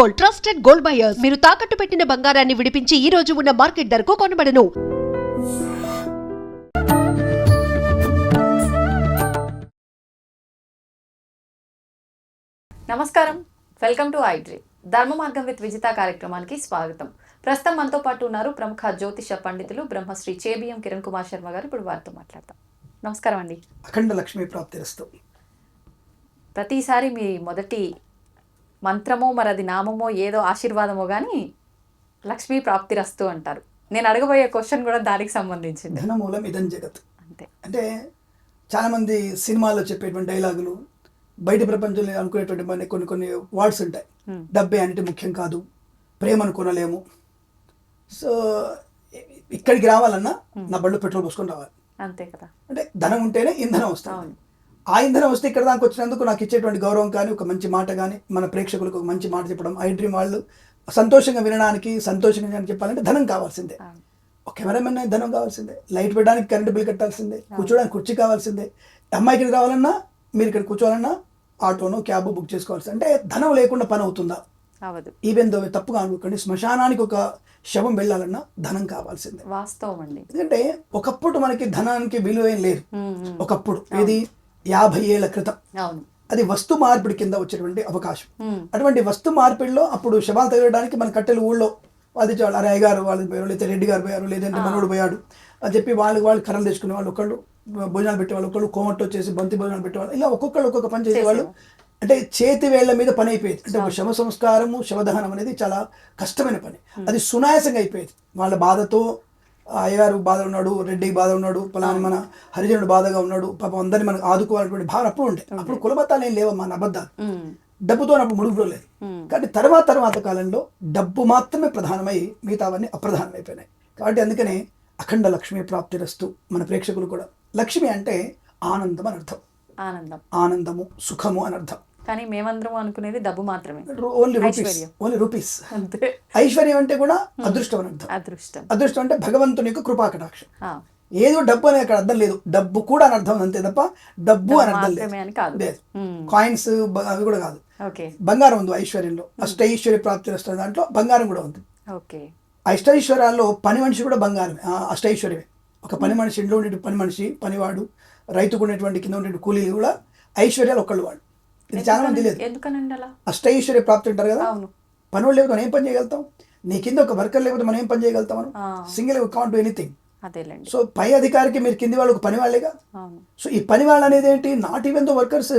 Gold trusted gold buyers. మీరు తాకట్టు పెట్టిన బంగారాన్ని విడిపించి ఈ రోజు ఉన్న మార్కెట్ ధరకు కొనబడను. నమస్కారం. వెల్కమ్ టు ఐడ్రీ ధర్మ మార్గం విత్ విజిత కార్యక్రమానికి స్వాగతం. ప్రస్తుతం మనతో పాటు ఉన్నారు ప్రముఖ జ్యోతిష పండితులు బ్రహ్మశ్రీ చేబిఎం కిరణ్ కుమార్ శర్మ గారు. ఇప్పుడు వారితో మాట్లాడతాం. నమస్కారం అండి. అఖండ లక్ష్మీ ప్రాప్తిరస్తు ప్రతిసారి మీ మొదటి మంత్రమో మరి అది నామమో ఏదో ఆశీర్వాదమో కానీ లక్ష్మీ ప్రాప్తిరస్తు అంటారు. నేను అడగబోయే క్వశ్చన్ కూడా దానికి సంబంధించింది. ధనమూలం ఇదం జగత్. అంతే. అంటే చాలామంది సినిమాల్లో చెప్పేటువంటి డైలాగులు బయట ప్రపంచంలో అనుకునేటువంటి మన కొన్ని కొన్ని వర్డ్స్ ఉంటాయి. డబ్బే అంటే ముఖ్యం కాదు ప్రేమను కొనలేము. సో ఇక్కడికి రావాలన్నా నా బళ్ళు పెట్రోల్ పోసుకొని రావాలి. అంతే కదా. అంటే ధనం ఉంటేనే ఇంధనం వస్తుంది. ఆ ఇంధనం వస్తే ఇక్కడ దాకా వచ్చినందుకు నాకు ఇచ్చేటువంటి గౌరవం కానీ ఒక మంచి మాట కానీ మన ప్రేక్షకులకు ఒక మంచి మాట చెప్పడం. ఐ డ్రీమ్ వాళ్ళు సంతోషంగా వినడానికి సంతోషంగా కానీ చెప్పాలంటే ధనం కావాల్సిందే. ఒక కెమెరామెన్ ధనం కావాల్సిందే. లైట్ పెట్టడానికి కరెంట్ బిల్ కట్టాల్సిందే. కూర్చోడానికి కుర్చీ కావాల్సిందే. అమ్మాయికి ఇక్కడికి రావాలన్నా మీరు ఇక్కడ కూర్చోవాలన్నా ఆటోనో క్యాబ్ బుక్ చేసుకోవాల్సిందే అంటే ధనం లేకుండా పని అవుతుందా? ఈవెన్ దో తప్పుగా అనుకోండి శ్మశానానికి ఒక శవం వెళ్ళాలన్నా ధనం కావాల్సిందే. వాస్తవం అండి. ఎందుకంటే ఒకప్పుడు మనకి ధనానికి విలువ ఏం లేదు. ఒకప్పుడు ఇది యాభై ఏళ్ళ క్రితం. అది వస్తు మార్పిడి కింద వచ్చేటువంటి అవకాశం. అటువంటి వస్తు మార్పిడిలో అప్పుడు శవాలు తగలడానికి మన కట్టెలు ఊళ్ళో వాళ్ళు తెచ్చేవాళ్ళు అరే అయ్యగారు వాళ్ళు పోయారు లేకపోతే రెడ్డి గారు పోయారు లేదంటే మనోడు పోయాడు అని చెప్పి వాళ్ళు వాళ్ళు కర్రలు తెచ్చుకునే వాళ్ళు ఒకళ్ళు భోజనాలు పెట్టేవాళ్ళు ఒకళ్ళు కోమట్లో చేసి బంతి భోజనాలు పెట్టేవాళ్ళు ఇలా ఒక్కొక్కళ్ళు ఒక్కొక్క పని చేసేవాళ్ళు. అంటే చేతి వేళ్ళ మీద పని అయిపోయేది. అంటే ఒక శవ సంస్కారము శవదహనం అనేది చాలా కష్టమైన పని. అది సునాయాసంగా అయిపోయేది. వాళ్ళ బాధతో అయ్యగారు బాధ ఉన్నాడు రెడ్డి బాధ ఉన్నాడు పలాని మన హరిజనుడు బాధగా ఉన్నాడు పాపం అందరిని మనకు ఆదుకోవాలనేటువంటి భావన అప్పుడు ఉండే. అప్పుడు కులమతాలు ఏం లేవమ్మా నా అబద్ధాలు. డబ్బుతో అప్పుడు ముడుగులేదు ఉమ్. కానీ తర్వాత తర్వాత కాలంలో డబ్బు మాత్రమే ప్రధానమై మిగతావన్నీ అప్రధానమైపోయినాయి. కాబట్టి అందుకనే అఖండ లక్ష్మీ ప్రాప్తిరస్తు మన ప్రేక్షకులు కూడా. లక్ష్మి అంటే ఆనందం అని అర్థం. ఆనందం. ఆనందము సుఖము అని అర్థం. కానీ మేమందరం అనుకునేది డబ్బు మాత్రమే. ఓన్లీ రూపీస్ ఐశ్వర్యం. ఓన్లీ రూపీస్ అంతే. ఐశ్వర్యం అంటే కూడా అదృష్టం అని అర్థం. అదృష్టం. అదృష్టం అంటే భగవంతుని యొక్క కృపాకటాక్షం ఆ, ఏదో డబ్బు అనే అక్కడ అర్థం లేదు. డబ్బు కూడా అని అర్థం అంతే తప్ప డబ్బు అని అర్థం కాదు. లేదు. కాయిన్స్ అవి కూడా కాదు. బంగారం ఉంది ఐశ్వర్యంలో. అష్టైశ్వర్య ప్రాప్తి దాంట్లో బంగారం కూడా ఉంది. ఓకే. అష్టైశ్వర్యాల్లో పని మనిషి కూడా బంగారమే. అష్టైశ్వర్యమే ఒక పని మనిషి ఇంట్లో ఉండే పని మనిషి పనివాడు రైతుకు ఉండేటువంటి కింద ఉండేటువంటి కూలీలు కూడా ఐశ్వర్యాలు ఒకళ్ళు వాడు ఇది చాలా మంది తెలియదు. ఎందుకనండి అలా అష్టైశ్వర్య ప్రాప్తి ఉంటారు కదా? అవును. పనులు లేకపోతే మనం ఏం పని చేయగలుగుతాం? నీ కింద ఒక వర్కర్ లేకపోతే మనం ఏం పని చేయగలుగుతాం? మనం. సింగిల్ కాంట్ ఎనీథింగ్ సో పై అధికారికి మీరు కింది వాళ్ళు ఒక పని వాళ్ళేగా? సో ఈ పని వాళ్ళు అనేది ఏంటి not even though workers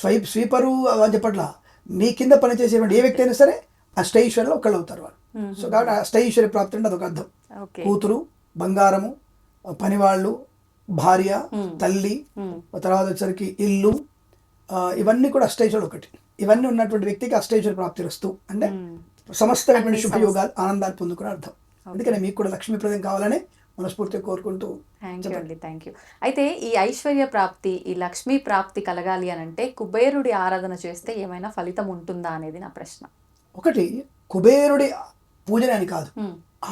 swipe sweeper అని చెప్పట్లా. మీ కింద పని చేసేటువంటి ఏ వ్యక్తి అయినా సరే అష్టైశ్వర్యంలో ఒకళ్ళు అవుతారు వాళ్ళు. సో కాబట్టి అష్టైశ్వర్య ప్రాప్తి అంటే అదొక అర్థం. కూతురు బంగారము పనివాళ్ళు భార్య తల్లి. తర్వాత వచ్చరికి ఇల్లు ఇవన్నీ కూడా అష్టైశ్వర్యం ఒకటి. ఇవన్నీ ఉన్నటువంటి వ్యక్తికి అష్టైశ్వర్య ప్రాప్తి వస్తూ అంటే సమస్తమైనటువంటి శుభయోగాలు ఆనందాన్ని పొందుకునే అర్థం. అందుకని మీకు కూడా లక్ష్మీప్రదం కావాలని మనస్ఫూర్తిగా కోరుకుంటూ థ్యాంక్ యూ అండి థ్యాంక్ యూ అయితే ఈ ఐశ్వర్య ప్రాప్తి ఈ లక్ష్మీ ప్రాప్తి కలగాలి అని అంటే కుబేరుడి ఆరాధన చేస్తే ఏమైనా ఫలితం ఉంటుందా అనేది నా ప్రశ్న. ఒకటి కుబేరుడి పూజనే అని కాదు.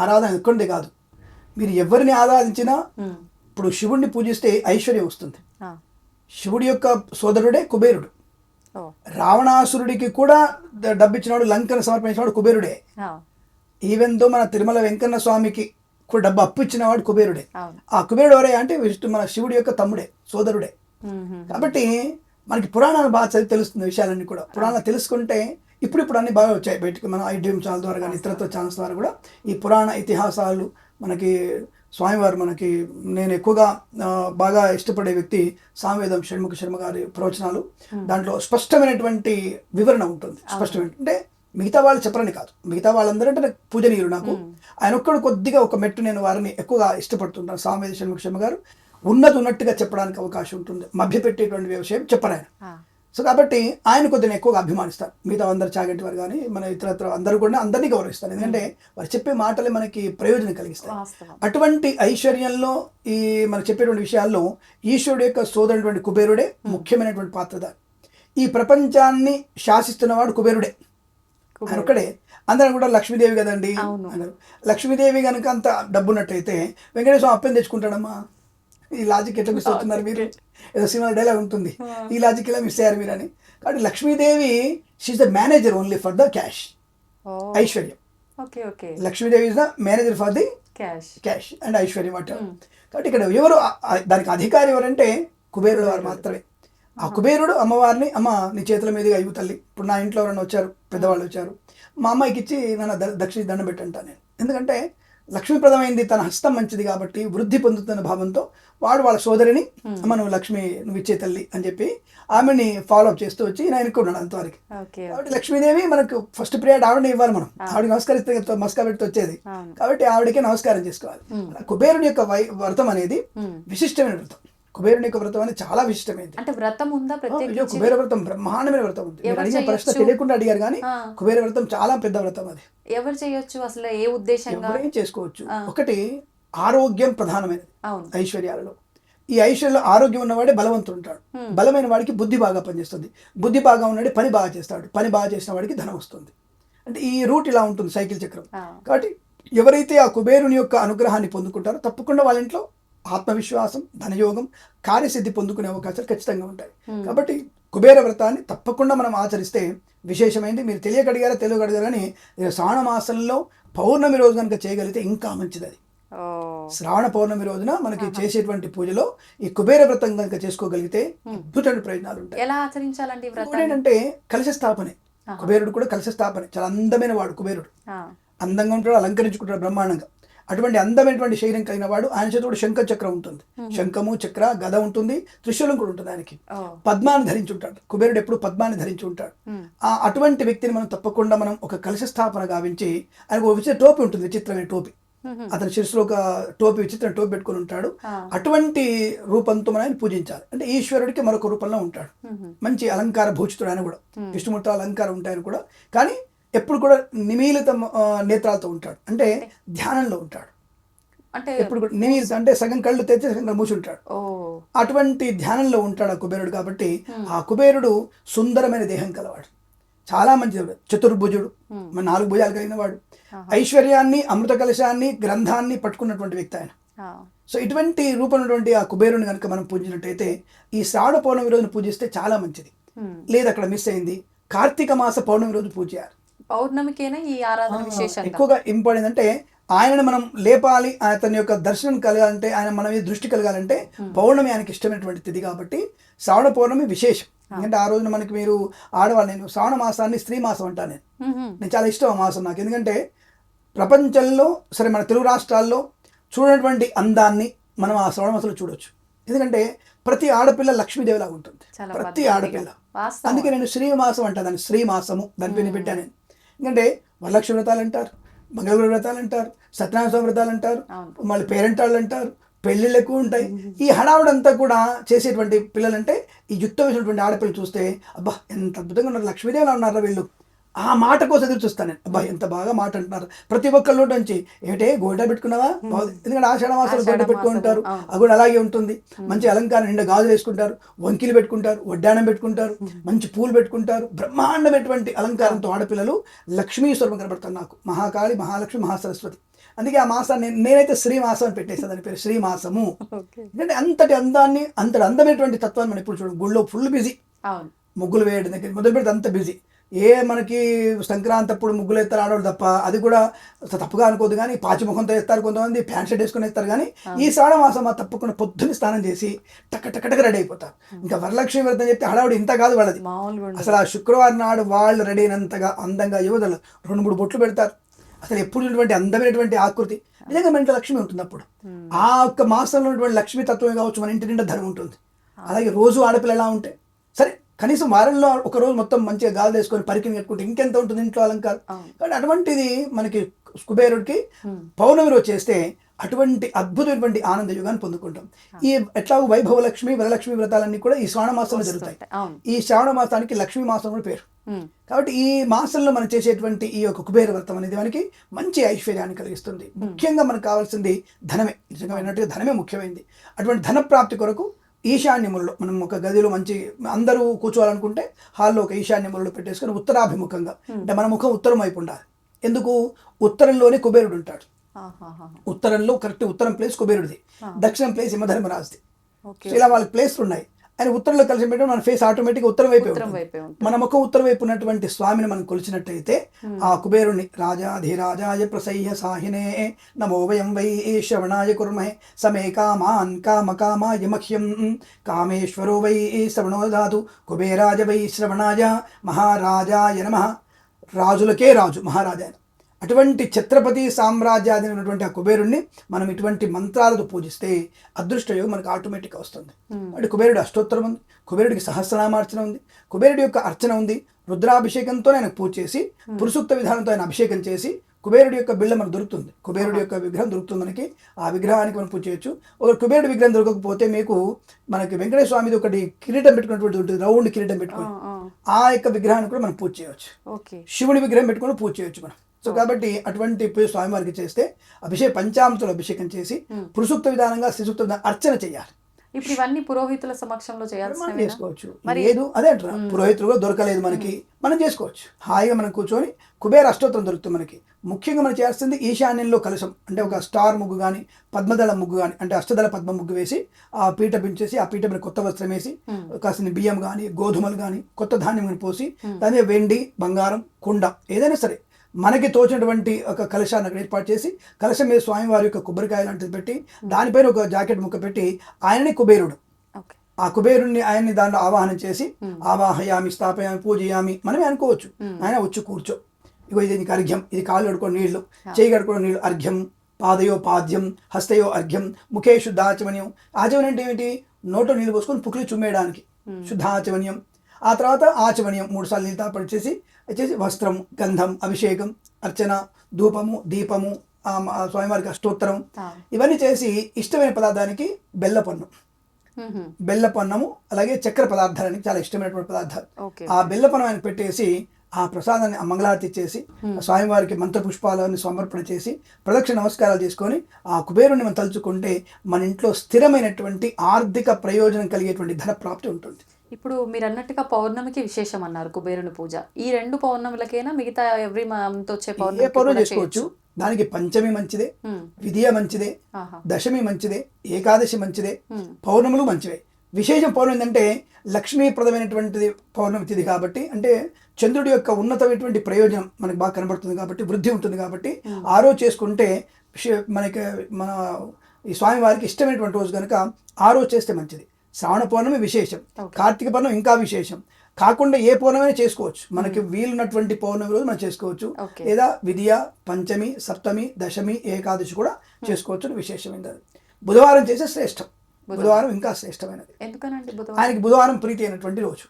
ఆరాధన ఎక్కడే కాదు. మీరు ఎవరిని ఆరాధించినా ఇప్పుడు శివుడిని పూజిస్తే ఐశ్వర్యం వస్తుంది. శివుడి యొక్క సోదరుడే కుబేరుడు. రావణాసురుడికి కూడా డబ్బిచ్చినవాడు లంకను సమర్పించినవాడు కుబేరుడే. ఈవెన్ దో మన తిరుమల వెంకన్న స్వామికి కూడా డబ్బు అప్పు ఇచ్చినవాడు కుబేరుడే ఆ కుబేరుడు ఎవరే అంటే విష్ణు మన శివుడి యొక్క తమ్ముడే సోదరుడే. కాబట్టి మనకి పురాణాలు బాగా చదివి తెలుస్తుంది విషయాలన్నీ కూడా. పురాణాలు తెలుసుకుంటే ఇప్పుడు ఇప్పుడు అన్ని బాగా వచ్చాయి. బయటకు మన ఐడిఎం ఛానల్ ద్వారా కానీ ఇతరత్వ ఛానల్స్ ద్వారా కూడా ఈ పురాణ ఇతిహాసాలు మనకి స్వామివారు మనకి నేను ఎక్కువగా బాగా ఇష్టపడే వ్యక్తి సామవేదం షణ్ముఖ శర్మ గారి ప్రవచనాలు. దాంట్లో స్పష్టమైనటువంటి వివరణ ఉంటుంది. స్పష్టమైన అంటే మిగతా వాళ్ళు చెప్పరని కాదు. మిగతా వాళ్ళందరూ అంటే నాకు పూజనీయులు నాకు. ఆయన ఒక్కడు కొద్దిగా ఒక మెట్టు నేను వారిని ఎక్కువగా ఇష్టపడుతుంటాను. సామవేద షణ్ముఖ శర్మ గారు ఉన్నది ఉన్నట్టుగా చెప్పడానికి అవకాశం ఉంటుంది. మభ్యపెట్టేటువంటి విషయం చెప్పరు ఆయన ఆ, సో కాబట్టి ఆయన కొద్దిగా ఎక్కువగా అభిమానిస్తారు. మిగతా అందరు చాగంటి వారు కానీ మన ఇతరత్ర అందరూ కూడా అందరినీ గౌరవిస్తారు. ఎందుకంటే వారు చెప్పే మాటలే మనకి ప్రయోజనం కలిగిస్తాయి. వాస్తవం. అటువంటి ఐశ్వర్యంలో ఈ మనకు చెప్పేటువంటి విషయాల్లో ఈశ్వరుడు యొక్క సోదరుడైనటువంటి కుబేరుడే ముఖ్యమైనటువంటి పాత్రధారి. ఈ ప్రపంచాన్ని శాసిస్తున్నవాడు కుబేరుడే. ఆయన ఒక్కడే. అందరం కూడా లక్ష్మీదేవి కదండి లక్ష్మీదేవి కనుక అంత డబ్బున్నట్టయితే వెంకటేశ్వర అప్పని తెచ్చుకుంటాడమ్మా? ఈ లాజిక్ ఎట్లా మిస్ అవుతున్నారు మీరు? ఏదో సినిమా డైలాగ్ ఉంటుంది. ఈ లాజిక్ ఎలా మిస్ అయ్యారు మీరు అని? కాబట్టి Lakshmidevi she the manager only for the cash ఐశ్వర్యం. Lakshmidevi is the manager for the cash cash and ఐశ్వర్యం అట కాబట్టి ఇక్కడ ఎవరు దానికి అధికారి ఎవరంటే కుబేరుడు వారు మాత్రమే. ఆ కుబేరుడు అమ్మవారిని అమ్మ నీ చేతుల మీదుగా ఇవ్వు తల్లి. ఇప్పుడు నా ఇంట్లో ఎవరైనా వచ్చారు పెద్దవాళ్ళు వచ్చారు. మా అమ్మాయికి ఇచ్చి నన్ను దక్షిణ దండం పెట్టంటా నేను. ఎందుకంటే లక్ష్మీప్రదమైంది తన హస్తం మంచిది కాబట్టి వృద్ధి పొందుతున్న భావంతో వాడు వాళ్ళ సోదరిని అమ్మ నువ్వు లక్ష్మి నువ్వు ఇచ్చే తల్లి అని చెప్పి ఆమెని ఫాలో అప్ చేస్తూ వచ్చి నేను ఎన్నుకున్నాడు అంతవరకు. కాబట్టి లక్ష్మీదేవి మనకు ఫస్ట్ పీరియడ్ ఆవిడని ఇవ్వాలి మనం. ఆవిడ నమస్కరిస్తే మస్కా పెట్టి వచ్చేది. కాబట్టి ఆవిడకే నమస్కారం చేసుకోవాలి. అలా కుబేరుని యొక్క వై వ్రతం అనేది విశిష్టమైన వ్రతం. కుబేరుని యొక్క వ్రతం అనేది చాలా విశిష్టమైనది అంటే వ్రతం ఉందా అయ్యో ప్రత్యేకించి? కుబేర వ్రతం బ్రహ్మాండమైన వ్రతం ఉంది. అడిగిన ప్రశ్న? తెలియకుండా అడిగారు కానీ. కుబేర వ్రతం చాలా పెద్ద వ్రతం అది. ఎవరు చేయొచ్చు? అసలు ఏ ఉద్దేశంగా? ఎవరేం చేసుకోవచ్చు. ఒకటి ఆరోగ్యం ప్రధానమైనది ఐశ్వర్యాలలో. ఈ ఐశ్వర్యంలో ఆరోగ్యం ఉన్నవాడే బలవంతుడు ఉంటాడు బలమైన వాడికి బుద్ధి బాగా పనిచేస్తుంది. బుద్ధి బాగా ఉన్నవాడి పని బాగా చేస్తాడు. పని బాగా చేసిన వాడికి ధనం వస్తుంది. అంటే ఈ రూట్ ఇలా ఉంటుంది సైకిల్ చక్రం. కాబట్టి ఎవరైతే ఆ కుబేరుని యొక్క అనుగ్రహాన్ని పొందుకుంటారో తప్పకుండా వాళ్ళ ఇంట్లో ఆత్మవిశ్వాసం ధనయోగం కార్యసిద్ధి పొందుకునే అవకాశాలు ఖచ్చితంగా ఉంటాయి. కాబట్టి కుబేర వ్రతాన్ని తప్పకుండా మనం ఆచరిస్తే విశేషమైంది మీరు తెలియక అడిగారా తెలియక అడిగారు కానీ శ్రావణ మాసంలో పౌర్ణమి రోజు కనుక చేయగలిగితే ఇంకా మంచిది అది శ్రావణ పౌర్ణమి రోజున మనకి చేసేటువంటి పూజలో ఈ కుబేర వ్రతం కనుక చేసుకోగలిగితే అద్భుతమైన ప్రయోజనాలు ఉంటాయి. ఎలా ఆచరించాలండి ఏంటంటే కలశ స్థాపనే. కుబేరుడు కూడా కలశ స్థాపనే. చాలా అందమైన వాడు కుబేరుడు. అందంగా ఉంటాడు అలంకరించుకుంటాడు బ్రహ్మాండంగా. అటువంటి అందమైనటువంటి శరీరం కలిగిన వాడు ఆయన చేత కూడా శంఖ చక్రం ఉంటుంది. శంఖము చక్ర గద ఉంటుంది త్రిశూలం కూడా ఉంటుంది ఆయనకి. పద్మాన్ని ధరించి ఉంటాడు కుబేరుడు ఎప్పుడు పద్మాన్ని ధరించి ఉంటాడు ఆ అటువంటి వ్యక్తిని మనం తప్పకుండా మనం ఒక కలశ స్థాపన గావించి ఆయనకు ఒక విచిత్ర టోపీ ఉంటుంది విచిత్రమైన టోపీ. అతని శిరస్సులో ఒక టోపీ విచిత్ర టోపీ పెట్టుకొని ఉంటాడు. అటువంటి రూపంతో మనం ఆయన పూజించాలి. అంటే ఈశ్వరుడికి మరొక రూపంలో ఉంటాడు. మంచి అలంకార భూషితుడు ఆయన కూడా. విష్ణుమూర్తి అలంకారం ఉంటాయని కూడా. కానీ ఎప్పుడు కూడా నిమీలిత నేత్రాలతో ఉంటాడు. అంటే ధ్యానంలో ఉంటాడు. అంటే ఎప్పుడు కూడా నిమీలిత అంటే సగం కళ్ళు తెచ్చి సగం కళ్ళు మూసి ఉంటాడు అటువంటి ధ్యానంలో ఉంటాడు ఆ కుబేరుడు కాబట్టి ఆ కుబేరుడు సుందరమైన దేహం కలవాడు. చాలా మంచి చతుర్భుజుడు మన నాలుగు భుజాలు కలిగిన వాడు. ఐశ్వర్యాన్ని అమృత కలశాన్ని గ్రంథాన్ని పట్టుకున్నటువంటి వ్యక్తి ఆయన. సో ఇటువంటి రూపమైనటువంటి ఆ కుబేరుని కనుక మనం పూజించినట్టయితే ఈ శ్రావణ పౌర్ణమి రోజున పూజిస్తే చాలా మంచిది. లేదు అక్కడ మిస్ అయింది. కార్తీక మాస పౌర్ణమి రోజు పూజ చేయాలి. పౌర్ణమికేనా ఈ ఆరాధన విశేషంగా? ఎక్కువగా ఇంపార్టెంట్ అంటే ఆయనను మనం లేపాలి అతని యొక్క దర్శనం కలగాలంటే ఆయన మన మీద దృష్టి కలగాలంటే పౌర్ణమి ఆయనకి ఇష్టమైనటువంటి తిథి కాబట్టి శ్రావణ పౌర్ణమి విశేషం. ఎందుకంటే ఆ రోజున మనకి మీరు ఆడవాళ్ళు నేను శ్రావణ మాసాన్ని స్త్రీ మాసం అంటాను నేను. నేను చాలా ఇష్టం ఆ మాసం నాకు. ఎందుకంటే ప్రపంచంలో సరే మన తెలుగు రాష్ట్రాల్లో చూడనటువంటి అందాన్ని మనం ఆ శ్రవణ మాసంలో చూడొచ్చు. ఎందుకంటే ప్రతి ఆడపిల్ల లక్ష్మీదేవిలా ఉంటుంది. ప్రతి. ఆడపిల్ల. అందుకే నేను శ్రీమాసం అంటా దాన్ని. శ్రీమాసము దాని పేరు పెట్టాను నేను. ఎందుకంటే వరలక్ష్మి వ్రతాలు అంటారు మంగళగురు వ్రతాలు అంటారు సత్యనారాయణ స్వామి వ్రతాలు అంటారు. మళ్ళీ పేరెంటాళ్ళు అంటారు పెళ్ళిళ్ళు ఎక్కువ ఉంటాయి. ఈ హడావుడంతా కూడా చేసేటువంటి పిల్లలంటే ఈ యుక్తం వేసినటువంటి ఆడపిల్లలు చూస్తే అబ్బా ఎంత అద్భుతంగా ఉన్నారు. లక్ష్మీదేవిలా ఉన్నారా వీళ్ళు. ఆ మాట కోసం ఎదురు చూస్తాను. నేను అబ్బా ఎంత బాగా మాట అంటున్నారు. ప్రతి ఒక్కరి నోటి నుంచి ఏమిటే గోల్డా పెట్టుకున్నావా? ఎందుకంటే ఆషాఢ మాసాలు ఆషాఢ పెట్టుకుంటారు. అది కూడా అలాగే ఉంటుంది. మంచి అలంకారం నిండా గాజులు వేసుకుంటారు వంకిలు పెట్టుకుంటారు వడ్డానం పెట్టుకుంటారు మంచి పూలు పెట్టుకుంటారు. బ్రహ్మాండమైనటువంటి అలంకారంతో ఆడపిల్లలు లక్ష్మీ స్వరూపం కనబడతారు నాకు. మహాకాళి మహాలక్ష్మి మహాసరస్వతి. అందుకే ఆ మాసాన్ని నేను- నేనైతే శ్రీమాసం అని పెట్టేసాను దాని పేరు శ్రీమాసము. ఎందుకంటే అంతటి అందాన్ని అంతటి అందమైనటువంటి తత్వాన్ని మనం ఇప్పుడు చూడండి గుళ్ళో ఫుల్ బిజీ. ముగ్గులు వేయడం దగ్గర మొదలు పెడితే అంత బిజీ. ఏ మనకి సంక్రాంతి అప్పుడు ముగ్గులు ఎత్తారు ఆడవాళ్ళు తప్ప అది కూడా తప్పుగా అనుకోదు కానీ పాచిముఖంతో ఎత్తారు కొంతమంది ప్యాంట్ షర్ట్ వేసుకొని ఎత్తారు కానీ ఈ శ్రావణ మాసం ఆ తప్పకుండా పొద్దున్న స్నానం చేసి టక్క టక్క టక్క రెడీ అయిపోతారు. ఇంకా వరలక్ష్మి వ్రతం చెప్తే హడావుడి ఇంత కాదు వాళ్ళది. అసలు ఆ శుక్రవారం నాడు వాళ్ళు రెడీ అయినంతగా అందంగా యువతలు రెండు మూడు బొట్లు పెడతారు. అసలు ఎప్పుడు ఉన్నటువంటి అందమైనటువంటి ఆకృతి. నిజంగా మన ఇంట్లో లక్ష్మి ఉంటుంది అప్పుడు. ఆ ఒక్క మాసంలో ఉన్నటువంటి లక్ష్మీ తత్వమే కావచ్చు మన ఇంటి నిండా ధనం ఉంటుంది. అలాగే రోజు ఆడపిల్ల ఎలా ఉంటే కనీసం వారంలో ఒక రోజు మొత్తం మంచిగా గాలి వేసుకొని పరికిని కట్టుకుంటే ఇంకెంత ఉంటుంది ఇంట్లో అలంకారం. కాబట్టి అటువంటిది మనకి కుబేరుడికి పౌర్ణమి రోజు చేస్తే అటువంటి అద్భుతమైనటువంటి ఆనంద యుగాన్ని పొందుకుంటాం. ఈ ఎట్లాగో వైభవ లక్ష్మి వరలక్ష్మి వ్రతాలన్నీ కూడా ఈ శ్రావణ మాసంలో జరుగుతాయి. ఈ శ్రావణ మాసానికి లక్ష్మీ మాసం కూడా పేరు. కాబట్టి ఈ మాసంలో మనం చేసేటువంటి ఈ యొక్క కుబేర వ్రతం అనేది మనకి మంచి ఐశ్వర్యాన్ని కలిగిస్తుంది. ముఖ్యంగా మనకు కావాల్సింది ధనమే. నిజంగా ధనమే ముఖ్యమైనది అటువంటి ధన ప్రాప్తి కొరకు ఈశాన్యములలో మనం ఒక గదిలో మంచి అందరూ కూర్చోవాలనుకుంటే హాల్లో ఒక ఈశాన్యములలో పెట్టేసుకొని ఉత్తరాభిముఖంగా అంటే మన ముఖం ఉత్తరం వైపు ఉండాలి. ఎందుకు? ఉత్తరంలోనే కుబేరుడు ఉంటాడు. ఉత్తరంలో కరెక్ట్ ఉత్తరం ప్లేస్ కుబేరుడిది. దక్షిణం ప్లేస్ యమధర్మరాజుది. ఇలా వాళ్ళకి ప్లేస్లు ఉన్నాయి. ఆయన ఉత్తరంలో కలిసి పెట్టడం మన ఫేస్ ఆటోమేటిక్ ఉత్తరం వైపే మన ముఖం ఉత్తరం వైపు ఉన్నటువంటి స్వామిని మనం కొలిచినట్టయితే ఆ కుబేరుని రాజాధిరాజాయ ప్రసహ్య సాహినే నమో వయం వై శ్రవణాయ కుర్మహే సమే కామాన్ కామ కామాయ మహ్యం కామేశ్వరో వై శ్రవణో దాతు కుబేరాజ వై శ్రవణాయ మహారాజాయ నమ. రాజులకే రాజు మహారాజా ఆయన. అటువంటి ఛత్రపతి సామ్రాజ్యాది ఉన్నటువంటి ఆ కుబేరుణ్ణి మనం ఇటువంటి మంత్రాలతో పూజిస్తే అదృష్టయోగం మనకు ఆటోమేటిక్గా వస్తుంది. అంటే కుబేరుడు అష్టోత్తరం ఉంది కుబేరుడికి సహస్రనామార్చన ఉంది కుబేరుడి యొక్క అర్చన ఉంది రుద్రాభిషేకంతో ఆయన పూజ చేసి పురుషుక్త విధానంతో ఆయన అభిషేకం చేసి కుబేరుడి యొక్క బిళ్ళ మనకు దొరుకుతుంది. కుబేరుడి యొక్క విగ్రహం దొరుకుతుంది మనకి ఆ విగ్రహానికి మనం పూజ చేయొచ్చు. ఒక కుబేరుడి విగ్రహం దొరకకపోతే మీకు మనకి వెంకటేశ్వర స్వామిది ఒకటి కిరీటం పెట్టుకున్నటువంటి ఉంటుంది రౌండ్ కిరీటం పెట్టుకుని ఆ యొక్క విగ్రహాన్ని కూడా మనం పూజ చేయవచ్చు శివుని విగ్రహం పెట్టుకొని పూజ చేయొచ్చు మనం. సో కాబట్టి అటువంటి స్వామివారికి చేస్తే అభిషేక పంచామృతులు అభిషేకం చేసి పురుషుక్త విధానంగా శిశుక్త విధానం అర్చన చేయాలి. ఇప్పుడు ఇవన్నీ పురోహితుల సమక్షంలో చేయాల్సినవి చేసుకోవచ్చు. లేదు అదే అంటారా పురోహితులు కూడా దొరకలేదు మనకి. మనం చేసుకోవచ్చు. హాయిగా మనం కూర్చొని కుబేర అష్టోత్తరం దొరుకుతుంది మనకి. ముఖ్యంగా మనం చేయాల్సింది ఈశాన్యంలో కలశం. అంటే ఒక స్టార్ ముగ్గు కానీ పద్మదళ ముగ్గు కానీ అంటే అష్టదళ పద్మ ముగ్గు వేసి ఆ పీట పెంచేసి ఆ పీట మీద కొత్త వస్త్రం వేసి కాసిన బియ్యం కానీ గోధుమలు కానీ కొత్త ధాన్యం కానీ పోసి దాని వెండి బంగారం కుండ ఏదైనా సరే మనకి తోచినటువంటి ఒక కలశాన్ని అక్కడ ఏర్పాటు చేసి కలశం మీద స్వామివారి యొక్క కొబ్బరికాయ లాంటిది పెట్టి దానిపైన ఒక జాకెట్ ముక్క పెట్టి ఆయనని కుబేరుడు. ఆ కుబేరుణ్ణి ఆయన్ని దాంట్లో ఆవాహనం చేసి ఆవాహయామి స్థాపయామి పూజయామి మనమే అనుకోవచ్చు. ఆయన వచ్చి కూర్చో. ఇగో ఇది నీకు అర్ఘ్యం. ఇది కాళ్ళు కడుకో నీళ్ళు చేయి కడుకో నీళ్ళు అర్ఘ్యం. పాదయో పాద్యం హస్తయో అర్ఘ్యం. ముఖే శుద్ధాచమన్యం ఆచమనం అంటే ఏమిటి? నోట్లో నీళ్ళు పోసుకొని పుక్కిలి చుమ్మేయడానికి. శుద్ధాచమన్యం. ఆ తర్వాత ఆచమన్యం. మూడు సార్లు నీళ్ళు తాపడి చేసి వచ్చేసి వస్త్రం గంధం అభిషేకం అర్చన ధూపము దీపము స్వామివారికి అష్టోత్తరం. ఇవన్నీ చేసి ఇష్టమైన పదార్థానికి బెల్లపన్ను. బెల్లపన్నము అలాగే చక్కెర పదార్థాలకి చాలా ఇష్టమైనటువంటి పదార్థాలు. ఆ బెల్లపన్నం ఆయన పెట్టేసి ఆ ప్రసాదాన్ని ఆ మంగళారతి ఇచ్చేసి ఆ స్వామివారికి మంత్ర పుష్పాలను సమర్పణ చేసి ప్రదక్షిణ నమస్కారాలు చేసుకొని ఆ కుబేరుని మనం తలుచుకుంటే మన ఇంట్లో స్థిరమైనటువంటి ఆర్థిక ప్రయోజనం కలిగేటువంటి ధన ప్రాప్తి ఉంటుంది. ఇప్పుడు మీరు అన్నట్టుగా పౌర్ణమికి విశేషం అన్నారు కుబేరుని పూజ. ఈ రెండు పౌర్ణములకైనా మిగతా ఎవ్రీ మంత్ వచ్చే పౌర్ణమి పౌర్ణం చేసుకోవచ్చు. దానికి పంచమి మంచిదే విధియ మంచిదే దశమి మంచిదే ఏకాదశి మంచిదే. పౌర్ణములు మంచివే. విశేషం పౌర్ణమి ఏంటంటే లక్ష్మీప్రదమైనటువంటిది పౌర్ణమి తిథి కాబట్టి అంటే చంద్రుడి యొక్క ఉన్నతమైనటువంటి ప్రయోజనం మనకు బాగా కనబడుతుంది కాబట్టి వృద్ధి ఉంటుంది కాబట్టి ఆ రోజు చేసుకుంటే మనకి మన ఈ స్వామివారికి ఇష్టమైనటువంటి రోజు కనుక ఆ రోజు చేస్తే మంచిది. శ్రావణ పౌర్ణమి విశేషం. కార్తీక పౌర్ణమి ఇంకా విశేషం. కాకుండా ఏ పౌర్ణమి చేసుకోవచ్చు. మనకి వీలున్నటువంటి పౌర్ణమి రోజు మనం చేసుకోవచ్చు. లేదా విధియ పంచమి సప్తమి దశమి ఏకాదశి కూడా చేసుకోవచ్చు అని విశేషమైనది. బుధవారం చేసే శ్రేష్టం. బుధవారం. ఇంకా శ్రేష్టమైనది. ఆయనకి బుధవారం ప్రీతి అయినటువంటి రోజు.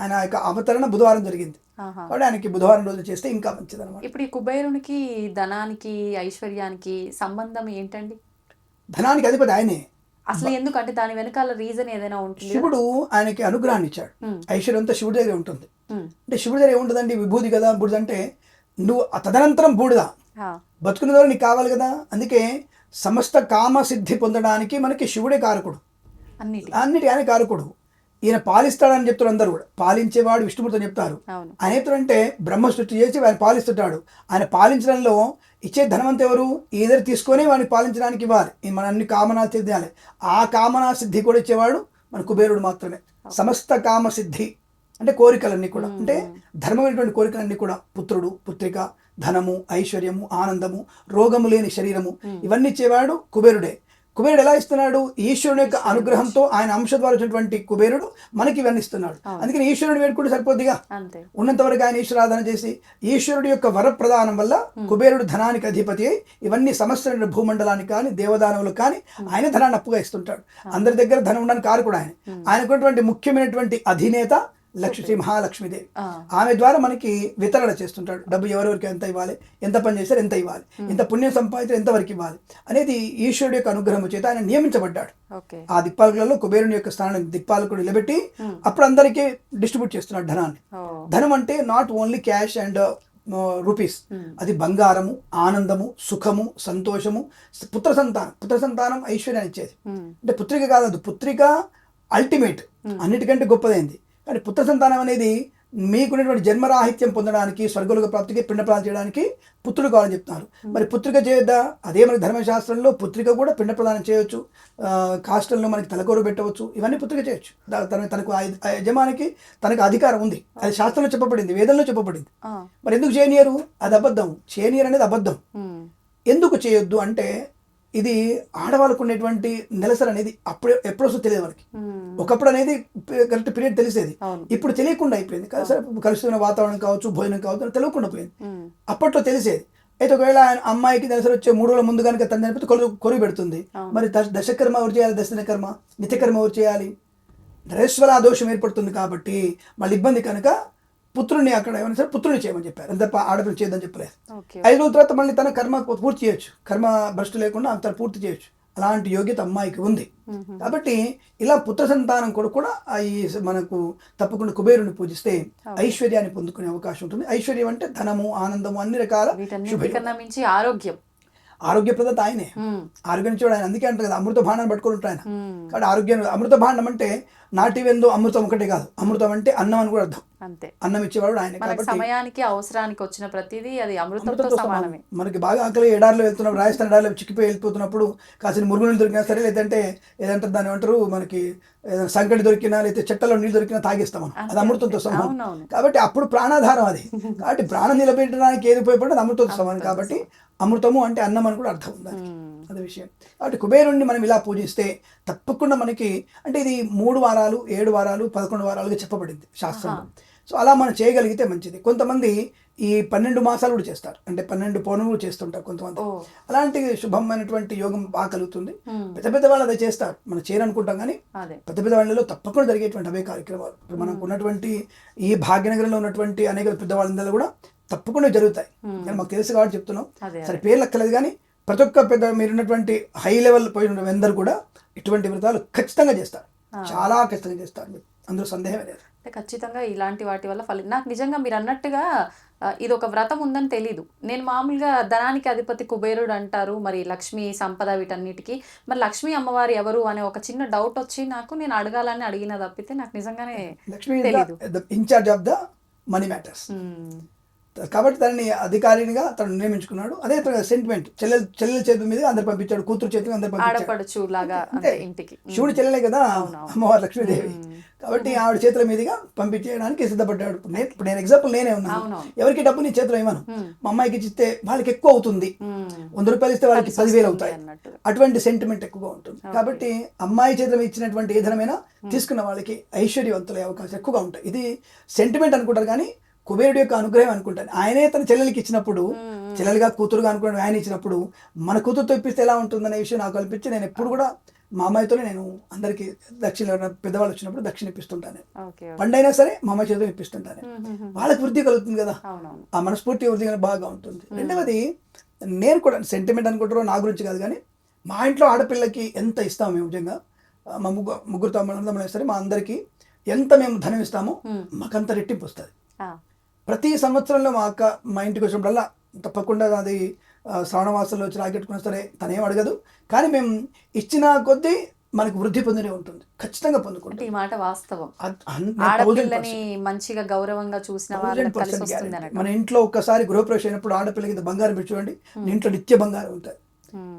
ఆయన యొక్క అవతరణ బుధవారం జరిగింది. కాబట్టి ఆయనకి బుధవారం రోజు చేస్తే ఇంకా మంచిది అనమాట ఇప్పుడు ఈ కుబేరునికి ధనానికి ఐశ్వర్యానికి సంబంధం ఏంటండి? ధనానికి అధిపతి ఆయనే. అసలు ఎందుకు అంటే దాని వెనకాల రీజన్ ఏదైనా ఉంటుంది? శివుడు ఆయనకి అనుగ్రహాన్ని ఇచ్చాడు. ఐశ్వర్యం అంతా శివుడి దగ్గర ఉంటుంది. అంటే శివుడి దగ్గర ఏముంటుందండి విభూది కదా బూడిద అంటే నువ్వు తదనంతరం బూడిద. బతుకున్న ద్వారా నీకు కావాలి కదా? అందుకే సమస్త కామ సిద్ధి పొందడానికి మనకి శివుడే కారకుడు. అన్నిటి. అన్నిటి ఆయన కారకుడు. ఈయన పాలిస్తాడని చెప్తారు అందరూ కూడా. పాలించేవాడు విష్ణుమూర్తి అని చెప్తారు. ఆయన ఏమిటంటే బ్రహ్మ సృష్టి చేసి ఆయన పాలిస్తుంటాడు. ఆయన పాలించడంలో ఇచ్చే ధనవంత ఎవరు? ఈదరు తీసుకొని వాడిని పాలించడానికి ఇవ్వాలి. మన అన్ని కామనా తీర్చాలి ఆ కామనా సిద్ధి కూడా ఇచ్చేవాడు మన కుబేరుడు మాత్రమే. సమస్త కామ సిద్ధి అంటే కోరికలన్నీ కూడా. అంటే ధర్మమైనటువంటి కోరికలన్నీ కూడా. పుత్రుడు పుత్రిక ధనము ఐశ్వర్యము ఆనందము రోగము లేని శరీరము ఇవన్నీ ఇచ్చేవాడు కుబేరుడే. కుబేరుడు ఎలా ఇస్తున్నాడు? ఈశ్వరుని యొక్క అనుగ్రహంతో ఆయన అంశ ద్వారా వచ్చినటువంటి కుబేరుడు మనకి ఇవన్నీ ఇస్తున్నాడు. అందుకని ఈశ్వరుడు వేడుకుంటే సరిపోద్దిగా? ఉన్నంత వరకు ఆయన ఈశ్వరాధన చేసి ఈశ్వరుడి యొక్క వరప్రదానం వల్ల కుబేరుడు ధనానికి అధిపతి అయి ఇవన్నీ సమస్త భూమండలానికి కానీ దేవదానవులకు కానీ ఆయన ధనాన్ని అప్పుగా ఇస్తుంటాడు. అందరి దగ్గర ధనం ఉండడానికి కారకుడు ఆయన. ఆయనకున్నటువంటి ముఖ్యమైనటువంటి అధినేత లక్ష్మి శ్రీ మహాలక్ష్మీదేవి. ఆమె ద్వారా మనకి వితరణ చేస్తుంటాడు. డబ్బు ఎవరెవరికి ఎంత ఇవ్వాలి? ఎంత పని చేశారు ఎంత ఇవ్వాలి? ఎంత పుణ్యం సంపాదించారు ఎంతవరకు ఇవ్వాలి? అనేది ఈశ్వరుడి యొక్క అనుగ్రహం చేత ఆయన నియమించబడ్డాడు. ఆ దిక్పాలకులలో కుబేరుని యొక్క స్థానాన్ని దిక్పాలకుడు నిలబెట్టి అప్పుడు అందరికీ డిస్ట్రిబ్యూట్ చేస్తున్నాడు ధనాన్ని. ధనం అంటే not only cash and rupees అది బంగారము ఆనందము సుఖము సంతోషము పుత్ర సంతానం. పుత్ర సంతానం ఐశ్వర్యాన్ని ఇచ్చేది. అంటే పుత్రిక కాదు పుత్రిక అల్టిమేట్ అన్నిటికంటే గొప్పదైంది. కానీ పుత్ర సంతానం అనేది మీకున్నటువంటి జన్మరాహిత్యం పొందడానికి స్వర్గలోక ప్రాప్తికి పిండప్రదానం చేయడానికి పుత్రుడు కావాలని చెప్తున్నారు. మరి పుత్రిక చేయొద్దా? అదే మన ధర్మశాస్త్రంలో పుత్రిక కూడా పిండ ప్రదానం చేయొచ్చు కాష్టంలో మనకి తలకూరు పెట్టవచ్చు. ఇవన్నీ పుత్రిక చేయొచ్చు. తన తనకు యజమానికి తనకు అధికారం ఉంది. అది శాస్త్రంలో చెప్పబడింది వేదంలో చెప్పబడింది. మరి ఎందుకు చేయనీయరు? అది అబద్ధం. చేయనీయరు అనేది అబద్ధం. ఎందుకు చేయొద్దు అంటే ఇది ఆడవాళ్ళకు ఉండేటువంటి నెలసరి అనేది అప్పుడే ఎప్పుడు వస్తుందో తెలియదు మనకి. ఒకప్పుడు అనేది కరెక్ట్ పీరియడ్ తెలిసేది. ఇప్పుడు తెలియకుండా అయిపోయింది. కలుస్తున్న వాతావరణం కావచ్చు భోజనం కావచ్చు అని తెలియకుండా పోయింది. అప్పట్లో తెలిసేది. అయితే ఒకవేళ ఆయన అమ్మాయికి నెలసరి వచ్చే మూడు రోజుల ముందు కనుక తన చనిపోతే కొలు కొరువు పెడుతుంది. మరి దశ దశకర్మ ఎవరు చేయాలి? దశన కర్మ నిత్యకర్మ ఎవరు చేయాలి? నరేశ్వర దోషం ఏర్పడుతుంది కాబట్టి మళ్ళీ ఇబ్బంది కనుక పుత్రుని అక్కడ ఏమైనా సరే పుత్రుని చేయమని చెప్పారు. అంత ఆడపిల్ల చేయదని చెప్పలేదు. ఐదు రోజుల తర్వాత మళ్ళీ తన కర్మ పూర్తి చేయొచ్చు. కర్మ భ్రష్టు లేకుండా తను పూర్తి చేయొచ్చు. అలాంటి యోగ్యత అమ్మాయికి ఉంది. కాబట్టి ఇలా పుత్ర సంతానం కొరకు కూడా ఈ మనకు తప్పకుండా కుబేరుని పూజిస్తే ఐశ్వర్యాన్ని పొందుకునే అవకాశం ఉంటుంది. ఐశ్వర్యం అంటే ధనము ఆనందము అన్ని రకాల ఆరోగ్యం. ఆరోగ్యప్రదత ఆయనే. ఆరోగ్యం చూడ ఆయన. అందుకే అంటారు కదా అమృత భాండాన్ని పట్టుకొని ఉంటారు ఆయన. కాబట్టి ఆరోగ్యం అమృత భాండం అంటే నాటివెందు అమృతం ఒకటే కాదు. అమృతం అంటే అన్నం అని కూడా అర్థం. అంతే. అన్నం ఇచ్చేవాడు ఆయన సమయానికి అవసరానికి వచ్చిన ప్రతిదీ అది అమృతంతో సమానమే. సమానం. మనకి బాగా ఆకలి ఎడారిలో వెళ్తున్నప్పుడు రాజస్థాన్ ఎడారిలో చిక్కిపోయి వెళ్ళిపోతున్నప్పుడు కాసిన మురుగునీళ్ళు దొరికినా సరే లేదంటే ఏదంటారు దాన్ని ఏమంటారు మనకి సంకటి దొరికినా లేకపోతే చెట్టలో నీళ్ళు దొరికినా తాగేస్తాం మనం. అది అమృతంతో సమానం. కాబట్టి అప్పుడు ప్రాణాధారం అది. కాబట్టి ప్రాణం నిలబెట్టడానికి ఏది ఉపయోగపడదు అమృతంతో సమానం. కాబట్టి అమృతము అంటే అన్నం అని కూడా అర్థం ఉంది అదే విషయం. కాబట్టి కుబేరుణ్ణి మనం ఇలా పూజిస్తే తప్పకుండా మనకి అంటే ఇది మూడు వారాలు ఏడు వారాలు పదకొండు వారాలుగా చెప్పబడింది శాస్త్రంలో. సో అలా మనం చేయగలిగితే మంచిది. కొంతమంది ఈ పన్నెండు మాసాలు కూడా చేస్తారు. అంటే పన్నెండు పౌర్ణములు చేస్తుంటారు కొంతమంది. అలాంటి శుభమైనటువంటి యోగం బాగా కలుగుతుంది. పెద్ద పెద్ద వాళ్ళు అదే చేస్తారు. మనం చేయరనుకుంటాం కానీ పెద్ద పెద్ద వాళ్ళలో తప్పకుండా జరిగేటువంటి అవే కార్యక్రమాలు. ఇప్పుడు మనకు ఉన్నటువంటి ఈ భాగ్యనగరంలో ఉన్నటువంటి అనేక పెద్దవాళ్ళందరూ కూడా తప్పకుండా జరుగుతాయి. కానీ మాకు తెలుసు కాబట్టి చెప్తున్నాం. సరే పేర్లు అక్కలేదు కానీ ప్రతి ఒక్క పెద్ద మీరున్నటువంటి హై లెవెల్ పోయిన అందరూ కూడా ఇటువంటి వ్రతాలు ఖచ్చితంగా చేస్తారు. చాలా ఖచ్చితంగా చేస్తారు. అందులో సందేహమే లేదు. అంటే ఖచ్చితంగా ఇలాంటి వాటి వల్ల ఫలి నాకు నిజంగా మీరు అన్నట్టుగా ఇది ఒక వ్రతం ఉందని తెలీదు. నేను మామూలుగా ధనానికి అధిపతి కుబేరుడు అంటారు మరి లక్ష్మి సంపద వీటన్నిటికీ. మరి లక్ష్మీ అమ్మవారు ఎవరు అనే ఒక చిన్న డౌట్ వచ్చి నాకు నేను అడగాలని అడిగిన తప్పితే నాకు నిజంగానే Lakshmi in charge of the money matters కాబట్టి తనని అధికారినిగా తను నియమించుకున్నాడు. అదే సెంటిమెంట్ చెల్లెలు చెల్లెల చేతి మీద అందరు పంపించాడు కూతురు చేతి మీద అందరు పంపించాడు. ఇంటికి. శివుడి చెల్లెలే కదా. అమ్మవారు లక్ష్మీదేవి. కాబట్టి ఆవిడ చేతుల మీదుగా పంపించేయడానికి సిద్ధపడ్డాడు. ఇప్పుడు నేను ఇప్పుడు నేను ఎగ్జాంపుల్ నేనే ఉన్నాను. ఎవరికి డబ్బు నీ చేతిలో ఇవ్వను. మా అమ్మాయికి ఇచ్చితే వాళ్ళకి ఎక్కువ అవుతుంది. వంద రూపాయలు ఇస్తే వాళ్ళకి పదివేలు అవుతాయి. అటువంటి సెంటిమెంట్ ఎక్కువగా ఉంటుంది. కాబట్టి అమ్మాయి చేతిలో ఇచ్చినటువంటి ఏ ధనమైనా తీసుకున్న వాళ్ళకి ఐశ్వర్యవంతులయ్యే అవకాశం ఎక్కువగా ఉంటాయి. ఇది సెంటిమెంట్ అనుకుంటారు కానీ కుబేరుడు యొక్క అనుగ్రహం అనుకుంటాను. ఆయనే తన చెల్లెలకి ఇచ్చినప్పుడు చెల్లెలుగా కూతురుగా అనుకున్నాడు ఆయన ఇచ్చినప్పుడు మన కూతురుతో ఇప్పిస్తే ఎలా ఉంటుందనే విషయం నాకు కల్పించి నేను ఎప్పుడు కూడా మా అమ్మాయితోనే నేను అందరికీ దక్షిణ పెద్దవాళ్ళు వచ్చినప్పుడు దక్షిణ ఇప్పిస్తుంటాను. పండైనా సరే మా అమ్మాయి చేతితో ఇప్పిస్తుంటాను. వాళ్ళకి వృద్ధి కలుగుతుంది కదా. ఆ మనస్ఫూర్తి వృద్ధి బాగా ఉంటుంది. రెండవది నేను కూడా సెంటిమెంట్ అనుకుంటారో నా గురించి కాదు కానీ మా ఇంట్లో ఆడపిల్లకి ఎంత ఇస్తాము మేము నిజంగా? మా ముగ్గురు ముగ్గురు తమ్ముడు సరే మా అందరికీ ఎంత మేము ధనం ఇస్తామో మాకంత రెట్టింపు వస్తుంది. ప్రతి సంవత్సరంలో మా అక్క మా ఇంటికి వచ్చినప్పుడల్లా తప్పకుండా అది ఆ, శ్రావణ మాసంలో వచ్చి రాకెట్టుకున్నా సరే తనేం అడగదు. కానీ మేము ఇచ్చిన కొద్దీ మనకు వృద్ధి పొందినే ఉంటుంది. ఖచ్చితంగా అంటే పొందుకుంటాం ఈ మాట వాస్తవం. ఆడపిల్లని. మంచిగా గౌరవంగా చూసిన మన ఇంట్లో ఒక్కసారి గృహప్రవేశం అయినప్పుడు ఆడపిల్లకి ఇంత బంగారం పెట్టి చూడండి. నీ ఇంట్లో నిత్య బంగారం ఉంటుంది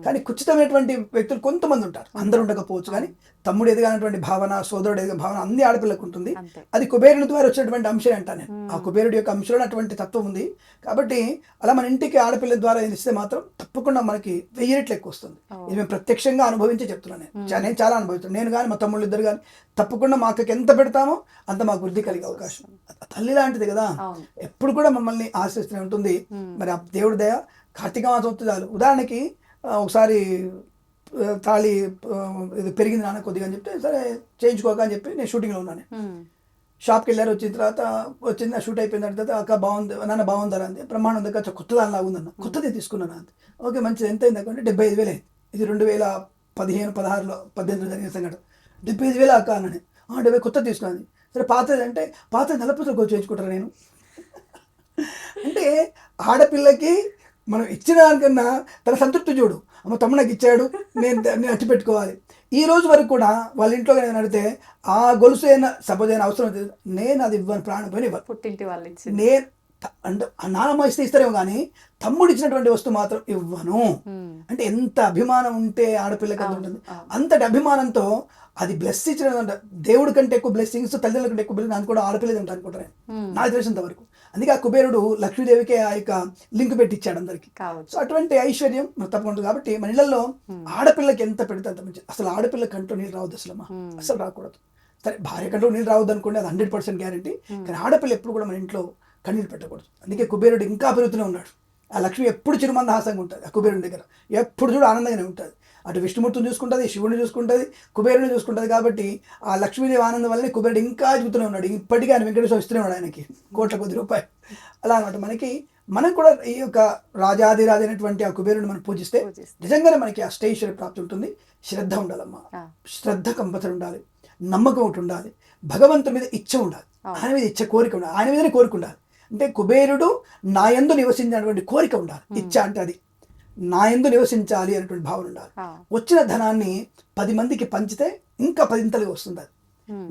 కానీ కుచితమైనటువంటి వ్యక్తులు కొంతమంది ఉంటారు. అందరూ ఉండకపోవచ్చు కానీ తమ్ముడు ఎదగానటువంటి భావన సోదరుడు ఎదిగే భావన అన్ని ఆడపిల్లకు ఉంటుంది. అది కుబేరుని ద్వారా వచ్చినటువంటి అంశం అంటాను నేను. ఆ కుబేరుడి యొక్క అంశంలో అటువంటి తత్వం ఉంది. కాబట్టి అలా మన ఇంటికి ఆడపిల్ల ద్వారా ఇస్తే మాత్రం తప్పకుండా మనకి వెయ్యి రెట్లు ఎక్కువ వస్తుంది. ఇది మేము ప్రత్యక్షంగా అనుభవించి చెప్తున్నాను నేను. చా- నేను చాలా అనుభవిస్తాను నేను కానీ మా తమ్ముళ్ళు ఇద్దరు కానీ తప్పకుండా మా అక్కకి ఎంత పెడతామో అంత మాకు వృద్ధి కలిగే అవకాశం. తల్లి లాంటిది కదా. ఎప్పుడు కూడా మమ్మల్ని ఆశ్రయిస్తూనే ఉంటుంది. మరి ఆ దేవుడి దయ కార్తీక మాసం వస్తుంది ఉదాహరణకి ఒకసారి తాళి ఇది పెరిగింది నాన్న కొద్దిగా అని చెప్తే సరే చేయించుకోక అని చెప్పి నేను షూటింగ్లో ఉన్నాను. షాప్కి వెళ్ళారు వచ్చిన తర్వాత వచ్చింది షూట్ అయిపోయిన తర్వాత అక్క బాగుంది నాన్న బాగుందరా అంది. ప్రమాణం దగ్గర కొత్త దానిలాగా ఉందన్న. కొత్తది తీసుకున్నాను అంది. ఓకే మంచిది. ఎంత అయింది అంటే డెబ్బై ఐదు వేలు ఇది రెండు వేల పదిహేను పదహారులో పద్దెనిమిదిలో జరిగిన సంఘటన. డెబ్బై ఐదు వేలు అక్క అన్నని "ఆ, డెబ్బై కొత్త తీసుకున్నది సరే పాతది అంటే పాత నలపతులు కొంచెం చేయించుకుంటారా నేను? అంటే ఆడపిల్లకి మనం ఇచ్చిన దానికన్నా తన సంతృప్తి చూడు. అమ్మ తమ్ముడు నాకు ఇచ్చాడు నేను నేను అట్టి పెట్టుకోవాలి. ఈ రోజు వరకు కూడా వాళ్ళ ఇంట్లో నేను అడిగితే ఆ గొలుసు అయినా సపోజ్ అయినా అవసరం నేను అది ఇవ్వను ప్రాణం పోయిన ఇవ్వను. పుట్టింటి వాళ్ళు ఇచ్చింది. నేను అంటే ఆ నాన్నమ్మ ఇస్తే ఇస్తారేమో కానీ తమ్ముడు ఇచ్చినటువంటి వస్తువు మాత్రం ఇవ్వను. అంటే ఎంత అభిమానం ఉంటే ఆడపిల్లకి అంత ఉంటుంది. అంతటి అభిమానంతో అది బ్లెస్ ఇచ్చిన దేవుడి కంటే ఎక్కువ బ్లెస్సింగ్స్ తల్లిదండ్రుల కంటే ఎక్కువ బ్లెస్సింగ్ కూడా ఆడపిల్లది ఉంటాను అనుకుంటాను ఉమ్. నాకు తెలిసినంత వరకు. అందుకే ఆ కుబేరుడు లక్ష్మీదేవికి ఆ యొక్క లింక్ పెట్టి ఇచ్చాడు అందరికి సో అటువంటి ఐశ్వర్యం తప్పకుండా కాబట్టి మన ఇళ్ళలో ఆడపిల్లకి ఎంత పెడితే అంత మంచిది. అసలు ఆడపిల్ల కంట్లో నీళ్ళు రావద్దు అసలు అమ్మా. అసలు రాకూడదు. సరే భార్య కంట్లో నీళ్ళు రావద్దు అనుకోండి అది హండ్రెడ్ పర్సెంట్ గ్యారంటీ. కానీ ఆడపిల్ల ఎప్పుడు కూడా మన ఇంట్లో కన్నీళ్ళు పెట్టకూడదు. అందుకే కుబేరుడు ఇంకా పెరుగుతూనే ఉన్నాడు. ఆ లక్ష్మి ఎప్పుడు చిరుమందహాసంగా ఉంటుంది ఆ కుబేరుని దగ్గర. ఎప్పుడు చూడు ఆనందంగానే ఉంటుంది. అటు విష్ణుమూర్తిని చూసుకుంటుంది శివుని చూసుకుంటుంది కుబేరుని చూసుకుంటుంది కాబట్టి ఆ లక్ష్మీదేవి ఆనందం వల్లనే కుబేరుడు ఇంకా చూస్తూనే ఉన్నాడు. ఇప్పటికీ ఆయన వెంకటేశ్వర ఇస్తూనే ఉన్నాడు ఆయనకి కోట్ల కొద్ది రూపాయలు. అలా అనమాట మనకి మనం కూడా ఈ యొక్క రాజాదిరాజు అయినటువంటి ఆ కుబేరుని మనం పూజిస్తే. నిజంగానే మనకి అష్టైశ్వర్య ప్రాప్తి ఉంటుంది. శ్రద్ధ ఉండాలమ్మా. ఆ. శ్రద్ధ కంపల్సరీ ఉండాలి. నమ్మకం ఒకటి ఉండాలి. భగవంతుడి మీద ఇచ్చ ఉండాలి. ఆయన మీద ఇచ్చ కోరిక ఉండాలి. ఆయన మీదనే కోరిక ఉండాలి. అంటే కుబేరుడు నా యందు నివసించినటువంటి కోరిక ఉండాలి. ఇచ్చ అంటే అది. నా యందు నివసించాలి అనేటువంటి భావన ఉండాలి. వచ్చిన ధనాన్ని పది మందికి పంచితే ఇంకా పదింతలుగా వస్తుంది అది.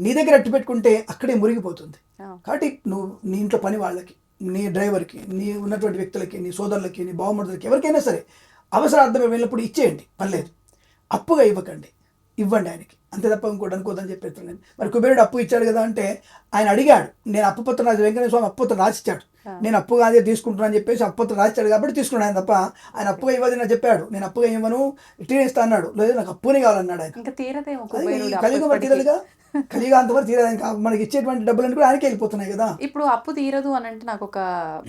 నీ దగ్గర అట్టు పెట్టుకుంటే అక్కడే మురిగిపోతుంది. కాబట్టి నువ్వు నీ ఇంట్లో పని వాళ్ళకి నీ డ్రైవర్కి నీ ఉన్నటువంటి వ్యక్తులకి నీ సోదరులకి నీ బావమరుదులకి ఎవరికైనా సరే అవసరార్థం వెళ్ళినప్పుడు ఇచ్చేయండి. పర్లేదు. అప్పుగా ఇవ్వకండి. ఇవ్వండి ఆయనకి. అంతే తప్ప ఇంకోటి అనుకోదని చెప్పేస్తాను నేను. మరి కుబేరుడు అప్పు ఇచ్చాడు కదా అంటే ఆయన అడిగాడు. నేను అప్పు పత్రం రాసి వెంకటేశ్వర స్వామి అప్పు పత్రం రాసిచ్చాడు నేను అప్పుగా అదే తీసుకుంటున్నాను అని చెప్పేసి అప్పు పత్రం రాసిచ్చాడు కాబట్టి తీసుకున్నాను ఆయన తప్ప. ఆయన అప్పుగా ఇవ్వదు నాకు చెప్పాడు. నేను అప్పుగా ఇవ్వను ఇట్లనే ఇస్తా అన్నాడు. లేదు నాకు అప్పునే కావాలన్నాడు ఆయన. కలియుగం అప్పటికి. తీరదుగా? కలియుగ అంతవరకు తీరదు. మనకి ఇచ్చేటువంటి డబ్బులన్నీ కూడా ఆయనకే వెళ్ళిపోతున్నాయి కదా. ఇప్పుడు అప్పు తీరదు అని అంటే నాకు ఒక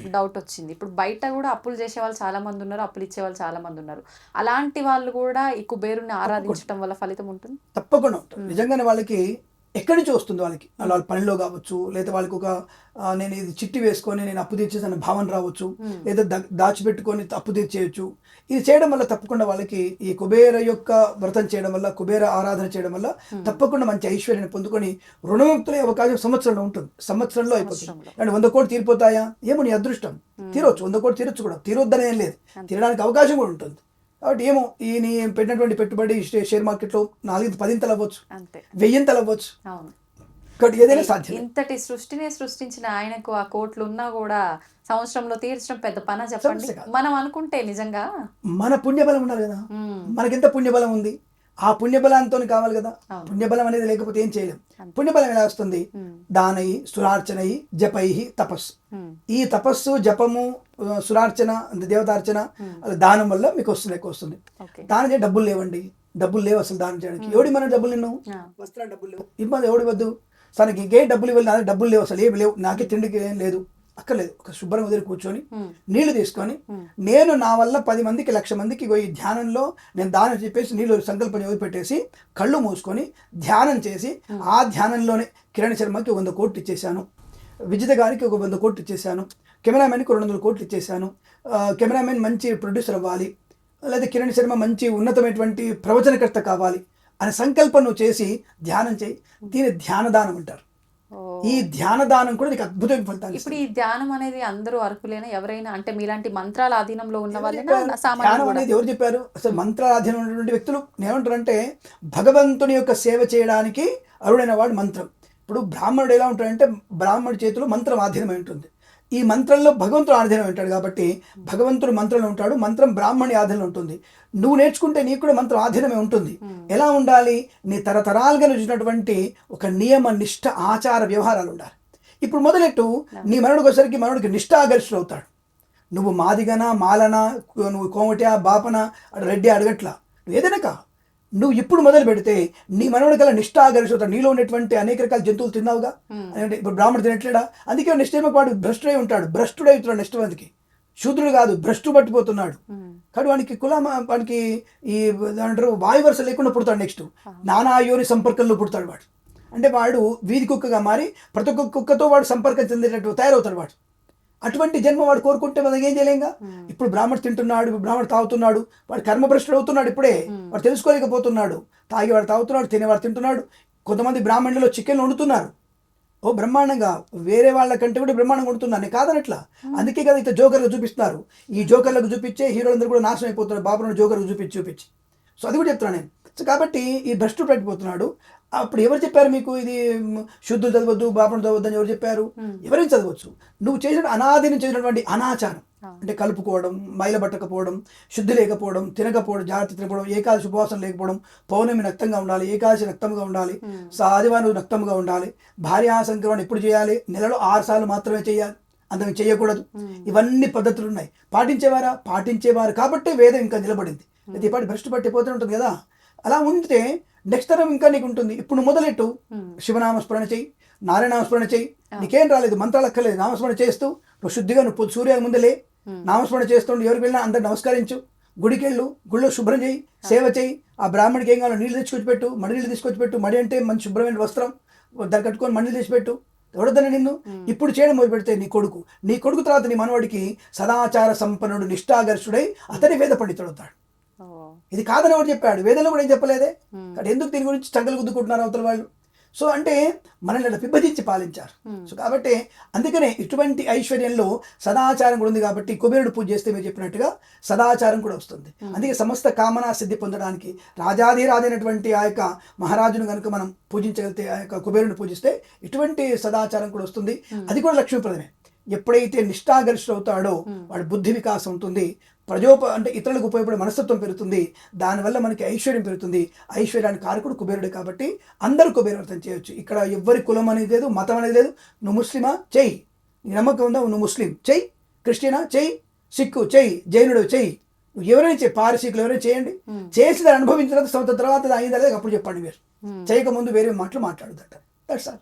డౌట్ వచ్చింది. ఇప్పుడు బయట కూడా అప్పులు చేసే వాళ్ళు చాలా మంది ఉన్నారు అప్పులు ఇచ్చే వాళ్ళు చాలా మంది ఉన్నారు. అలాంటి వాళ్ళు కూడా ఈ కుబేరుని ఆరాధించడం వల్ల ఫలితం ఉంటుంది? తప్పకుండా నిజంగానే వాళ్ళకి ఎక్కడి నుంచి వస్తుంది వాళ్ళకి? వాళ్ళ వాళ్ళ పనిలో కావచ్చు లేదా వాళ్ళకి ఒక నేను ఇది చిట్టి వేసుకొని నేను అప్పు తీర్చేసిన భావన రావచ్చు లేదా దాచిపెట్టుకొని అప్పు తీర్చేయచ్చు. ఇది చేయడం వల్ల తప్పకుండా వాళ్ళకి ఈ కుబేర యొక్క వ్రతం చేయడం వల్ల కుబేర ఆరాధన చేయడం వల్ల తప్పకుండా మంచి ఐశ్వర్యాన్ని పొందుకొని రుణముక్తులే అవకాశం సంవత్సరంలో ఉంటుంది. సంవత్సరంలో అయిపోతుంది. అంటే వంద కోట్లు తీరిపోతాయా? ఏమో నీ అదృష్టం. తీరొచ్చు వంద కోట్లు తీరొచ్చు కూడా. తీరొద్దని ఏం లేదు. తీరడానికి అవకాశం కూడా ఉంటుంది. కాబట్టి ఏమో ఈ నీ పెట్టినటువంటి పెట్టుబడి షేర్ మార్కెట్లో నాలుగు పదింతలు అవ్వచ్చు. అంతే. వెయ్యింతలు అవ్వచ్చు. అవును. కాబట్టి ఏదైనా సాధ్యమే. ఇంతటి సృష్టినే సృష్టించిన ఆయనకు ఆ కోట్లు ఉన్నా కూడా సంవత్సరంలో తీర్చడం పెద్ద పన చెప్పండి. మనం అనుకుంటే నిజంగా. మన పుణ్యబలం ఉండాలి కదా. ఉమ్, మనకెంత పుణ్యబలం ఉంది? ఆ పుణ్యబలంతో కావాలి కదా. పుణ్యబలం అనేది లేకపోతే ఏం చేయలేం. పుణ్యబలం ఎలా వస్తుంది? దానై సురార్చనై జపై తపస్సు. ఈ తపస్సు జపము సురార్చన అంటే దేవతార్చన అలా దానం వల్ల మీకు వస్తుంది ఎక్కువ వస్తుంది. దానం చేయ డబ్బులు లేవండి. డబ్బులు లేవు అసలు దానం చేయడానికి. ఎవడి మన డబ్బులు నిన్ను? వస్త్రాలు డబ్బులు లేవు. ఇబ్బంది ఎవడు వద్దు. తనకి ఇంకేం డబ్బులు ఇవ్వాలి? డబ్బులు లేవు అసలు ఏమి లేవు. నాకే తిండికి ఏం లేదు. అక్కర్లేదు. ఒక శుభ్రంగా వదిలి కూర్చొని నీళ్ళు తీసుకొని నేను నా వల్ల పది మందికి లక్ష మందికి ఈ ధ్యానంలో నేను దానం చెప్పేసి నీళ్ళు సంకల్పం చదివి పెట్టేసి కళ్ళు మూసుకొని ధ్యానం చేసి ఆ ధ్యానంలోనే కిరణ్ శర్మకి వంద కోట్లు ఇచ్చేసాను విజిత గారికి ఒక వంద కోట్లు ఇచ్చేసాను కెమెరామెన్కి రెండు వందల కోట్లు ఇచ్చేసాను ఆ, కెమెరామెన్ మంచి ప్రొడ్యూసర్ అవ్వాలి. లేదా కిరణ్ శర్మ మంచి ఉన్నతమైనటువంటి ప్రవచనకర్త కావాలి అనే సంకల్పం నువ్వు చేసి ధ్యానం చేయి. దీని ధ్యానదానం అంటారు. ఈ ధ్యానదానం కూడా నీకు అద్భుతమైన ఫలితాలు ఇప్పుడు ఈ ధ్యానం అనేది అందరూ అర్హులేనా? ఎవరైనా అంటే మీలాంటి మంత్రాల అధీనంలో ఉన్న వాళ్ళైనా ధ్యానం కూడా? అనేది ఎవరు చెప్పారు? అసలు మంత్రాధీనం ఉన్నటువంటి వ్యక్తులు ఏమంటారంటే భగవంతుని యొక్క సేవ చేయడానికి అరుడైన వాడు మంత్రం. ఇప్పుడు బ్రాహ్మణుడు ఎలా ఉంటాడంటే బ్రాహ్మణుడి చేతిలో మంత్రం ఆధీనమై ఉంటుంది. ఈ మంత్రంలో భగవంతుడు ఆధీనం ఉంటాడు కాబట్టి భగవంతుడు మంత్రంలో ఉంటాడు మంత్రం బ్రాహ్మణి ఆధీనంలో ఉంటుంది. నువ్వు నేర్చుకుంటే నీకు కూడా మంత్రం ఆధీనమే ఉంటుంది. ఎలా ఉండాలి? నీ తరతరాలుగా చూసినటువంటి ఒక నియమ నిష్ఠ ఆచార వ్యవహారాలు ఉండాలి. ఇప్పుడు మొదలెట్టు నీ మనుడికి వచ్చరికి మనుడికి నిష్ఠాగరిష్ఠుడు అవుతాడు. నువ్వు మాదిగనా మాలనా నువ్వు కోమట బాపన రెడ్డి అడగట్లా. నువ్వు ఏదైనా కా నువ్వు ఇప్పుడు మొదలు పెడితే నీ మనవడి కల్లా నిష్ఠాగరిష్ఠుడు నీలో ఉన్నటువంటి అనేక రకాల జంతువులు తిన్నావుగా? అంటే ఇప్పుడు బ్రాహ్మణుడు తినట్లేడా? అందుకే నిష్ఠేమ వాడు భ్రష్టుడై ఉంటాడు. భ్రష్టుడై నెక్స్ట్ మందికి శూద్రుడు కాదు భ్రష్టు పట్టిపోతున్నాడు కాబట్టి వానికి కులమ వానికి ఈ అంటారు వాయు వరుస లేకుండా పుడతాడు నెక్స్ట్. నానా యోని సంపర్కంలో పుడతాడు వాడు. అంటే వాడు వీధి కుక్కగా మారి ప్రతి ఒక్క కుక్కతో వాడు సంపర్కం చెందేటట్టు తయారవుతాడు వాడు. అటువంటి జన్మ వాడు కోరుకుంటే మనం ఏం చేయలేంగా? ఇప్పుడు బ్రాహ్మణుడు తింటున్నాడు ఇప్పుడు బ్రాహ్మణుడు తాగుతున్నాడు వాడు కర్మభ్రష్టుడు అవుతున్నాడు ఇప్పుడే వాడు తెలుసుకోలేకపోతున్నాడు. తాగేవాడు తాగుతున్నాడు తినేవాడు తింటున్నాడు. కొంతమంది బ్రాహ్మణులలో చికెన్ వండుతున్నారు. ఓ బ్రహ్మాండంగా వేరే వాళ్ళ కంటే కూడా బ్రహ్మాండంగా ఉంటున్నాను కాదనట్లా. అందుకే కదా ఇట్లా జోకర్లు చూపిస్తున్నారు. ఈ జోకర్లకు చూపించే హీరోలందరూ కూడా నాశనం అయిపోతున్నారు. బాబును జోకర్లు చూపించి చూపించి. సో అది కూడా చెప్తున్నాను నేను. సో కాబట్టి ఈ భ్రష్టు పెట్టిపోతున్నాడు అప్పుడు ఎవరు చెప్పారు మీకు ఇది శుద్ధులు చదవద్దు బాపను చదవద్దు అని ఎవరు చెప్పారు? ఎవరైనా చదవచ్చు. నువ్వు చేసిన అనాది నుంచి చేసినటువంటి అనాచారం. అంటే కలుపుకోవడం మైల పట్టకపోవడం శుద్ధి లేకపోవడం తినకపోవడం జాగ్రత్త తినకపోవడం ఏకాదశి ఉపవాసం లేకపోవడం పౌర్ణమి నక్తంగా ఉండాలి ఏకాదశి నక్తంగా ఉండాలి ఆదివారం రోజు నక్తంగా ఉండాలి భార్యా సంక్రమణ ఎప్పుడు చేయాలి? నెలలో ఆరు సార్లు మాత్రమే చేయాలి. అంతకు చేయకూడదు. ఇవన్నీ పద్ధతులు ఉన్నాయి. పాటించేవారా? పాటించేవారు కాబట్టి వేదం ఇంకా నిలబడింది. అయితే ఇప్పటి భ్రష్టు పట్టిపోతూ ఉంటుంది కదా? అలా ఉంటే నెక్స్ట్ తరం ఇంకా నీకు ఉంటుంది. ఇప్పుడు నువ్వు మొదలెట్టు. శివనామస్మరణ చెయ్యి నారాయణామస్మరణ చెయ్యి నీకేం రాలేదు. మంత్రాలు అక్కర్లేదు. నామస్మరణ చేస్తూ నువ్వు శుద్ధిగా నువ్వు సూర్య ముందలే. నామస్మరణ చేస్తుండు ఎవరికి వెళ్ళినా అందరు నమస్కరించు. గుడికి వెళ్ళు గుళ్ళో శుభ్రం చేయి. సేవ చేయి. ఆ బ్రాహ్మణికి ఏం కావాలో నీళ్ళు తెచ్చుకొచ్చి పెట్టు. మడి నీళ్ళు తీసుకొచ్చి పెట్టు. మడి అంటే మంచి శుభ్రమైన వస్త్రం. దాన్ని కట్టుకొని మడి తెచ్చి పెట్టు. ఎవడొద్దని నిన్ను? ఇప్పుడు చేయడం మొదలు పెడితే నీ కొడుకు. నీ కొడుకు తర్వాత నీ మనవాడికి సదాచార సంపన్నుడు నిష్ఠాగర్షుడై అతని వేద పండితుడు అవుతాడు. ఇది కాదని ఎవరు చెప్పాడు? వేదంలో కూడా ఏం చెప్పలేదే? ఎందుకు దీని గురించి చంగలు గుద్దుకుంటున్నారు అవతల వాళ్ళు? సో అంటే మనల్ని విభజించి పాలించారు. సో కాబట్టి అందుకనే ఇటువంటి ఐశ్వర్యంలో సదాచారం కూడా ఉంది కాబట్టి కుబేరుడు పూజ చేస్తే మీరు చెప్పినట్టుగా సదాచారం కూడా వస్తుంది. అందుకే సమస్త కామనా సిద్ధి పొందడానికి రాజాధిరాజైనటువంటి ఆ యొక్క మహారాజును కనుక మనం పూజించగలిగితే ఆ యొక్క కుబేరుని పూజిస్తే ఇటువంటి సదాచారం కూడా వస్తుంది. అది కూడా లక్ష్మీప్రదమే. ఎప్పుడైతే నిష్ఠాగరిష్ఠుడు అవుతాడో వాడి బుద్ధి వికాసం ఉంటుంది. ప్రజోప అంటే ఇతరులకు ఉపయోగపడే మనస్తత్వం పెరుగుతుంది. దానివల్ల మనకి ఐశ్వర్యం పెరుగుతుంది. ఐశ్వర్యానికి కారకుడు కుబేరుడు కాబట్టి అందరూ కుబేరవర్తం చేయొచ్చు. ఇక్కడ ఎవ్వరి కులం అనేది లేదు మతం అనేది లేదు. నువ్వు ముస్లిమా? చెయ్యి. నీ నమ్మకం ఉందా? నువ్వు ముస్లిం. చెయ్యి. క్రిస్టియనా? చెయ్యి. సిక్కు? చెయ్యి. జైనుడు? చెయ్యి. నువ్వు ఎవరైనా చెయ్యి. పారసీకులు ఎవరైనా చేయండి. చేసి దాన్ని అనుభవించిన తర్వాత సంవత్సరం తర్వాత అయిందా లేదా అప్పుడు చెప్పండి మీరు చేయకముందు వేరే మాటలు మాట్లాడదట దట్స్ ఆల్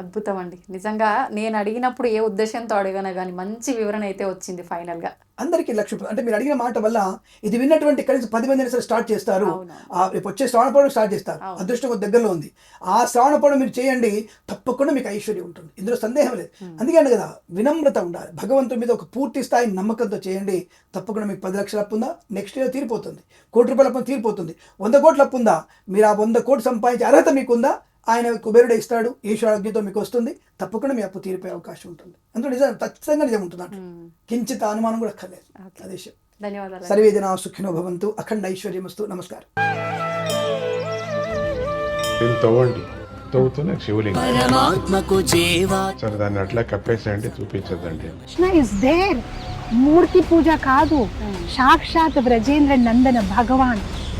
అద్భుతం అండి నిజంగా నేను అడిగినప్పుడు ఏ ఉద్దేశంతో అడిగాను కానీ మంచి వివరణ అయితే వచ్చింది ఫైనల్గా అందరికీ లక్ష్యం అంటే మీరు అడిగిన మాట వల్ల ఇది విన్నటువంటి కనీసం పది మంది సరే స్టార్ట్ చేస్తారు. రేపు వచ్చే శ్రావణ పౌర్ణమి స్టార్ట్ చేస్తారు. అదృష్టం కొద్ది దగ్గరలో ఉంది. ఆ శ్రావణ పౌర్ణమి మీరు చేయండి తప్పకుండా మీకు ఐశ్వర్యం ఉంటుంది. ఇందులో సందేహం లేదు. అందుకే కదా వినమ్రత ఉండాలి. భగవంతుడి మీద ఒక పూర్తి స్థాయి నమ్మకంతో చేయండి. తప్పకుండా మీకు పది లక్షల అప్పు ఉందా నెక్స్ట్ ఇయర్ తీరిపోతుంది. కోటి రూపాయల అప్పు తీరిపోతుంది. వంద కోట్ల అప్పు ఉందా మీరు ఆ వంద కోట్లు సంపాదించే అర్హత మీకుందా? ఆయన కుబేరుడే ఇస్తాడు ఈశ్వరాజ్ఞతో మీకు వస్తుంది తప్పకుండా మీ అప్పు తీరిపోయే అవకాశం ఉంటుంది. అందులో నిజం ఖచ్చితంగా నిజం ఉంటుంది అంటే కించిత అనుమానం కూడా అక్కర్లేదు అదే ధన్యవాదాలు. సర్వే జనా సుఖినో భవంతు అఖండ ఐశ్వర్యమస్తు. నమస్కారం. తవ్వండి. తవ్వుతూనే శివలింగం. సరే దాన్ని అట్లా కప్పేసేయండి చూపించదండి కృష్ణ ఇస్ దేర్ మూర్తి పూజ కాదు. సాక్షాత్ బ్రజేంద్ర నందన భగవాన్.